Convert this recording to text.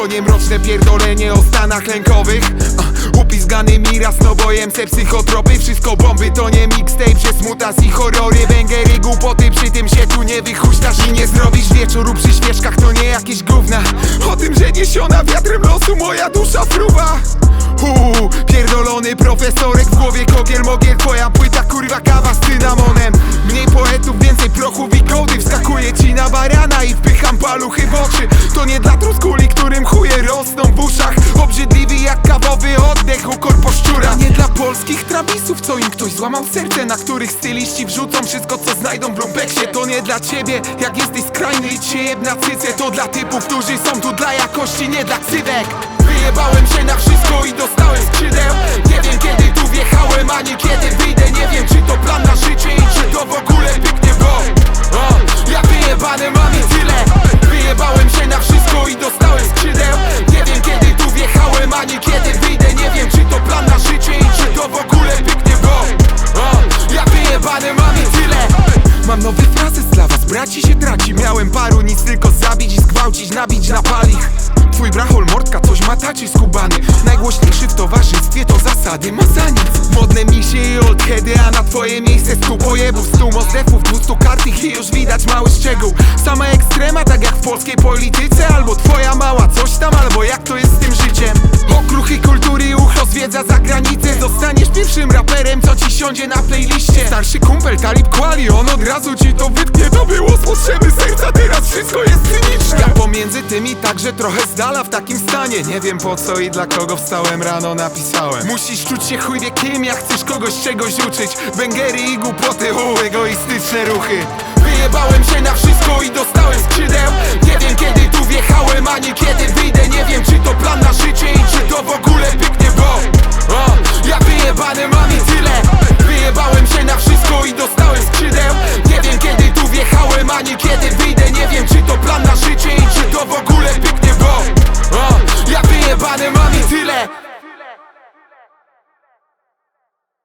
To nie mroczne pierdolenie o stanach lękowych. A, Upizgany miras, no bojem se psychotropy. Wszystko bomby, to nie mixtape, że smutas i horrory. Bęgery, głupoty, przy tym się tu nie wychuśtasz I nie zrobisz wieczoru przy świeczkach, to nie jakieś gówna. O tym, że niesiona wiatrem losu moja dusza fruwa. Uuu, pierdolony profesorek w głowie kogiel mogiel Twoja płyta kurwa kawa z cynamonem paluchy w oczy. To nie dla truskuli, którym chuje rosną w uszach. Obrzydliwy jak kawowy oddech u korposzczura. Nie dla polskich trabisów, co im ktoś złamał serce Na których styliści wrzucą wszystko co znajdą w lumpeksie. To nie dla ciebie, jak jesteś skrajny i cię jedna cyce. To dla typów, którzy są tu dla jakości, nie dla ksywek Wyjebałem się na wszystko i dostałem Nowy frazes dla was, braci się traci. Miałem paru nic tylko zabić i zgwałcić, nabić na palich Twój brachol mordka coś ma taci skubany. Najgłośniejszy w towarzystwie to zasady ma za nic. Modne misie i old heady, a na twoje miejsce stu pojebów. Stu mozdefów, dwustu kartych i już widać mały szczegół. Sama ekstrema, tak jak w polskiej polityce Albo twoja mała coś tam, albo Raperem, co ci siądzie na playliście? Starszy kumpel Talib Kweli, on od razu ci to wytknie To było z potrzeby serca, teraz wszystko jest cyniczne. Ja pomiędzy tymi także trochę z dala w takim stanie. Nie wiem po co i dla kogo wstałem rano napisałem. Musisz czuć się chuj wie kim, jak chcesz kogoś czegoś uczyć. Bęgery i głupoty, u, egoistyczne ruchy. Wyjebałem się na wszystko yeah.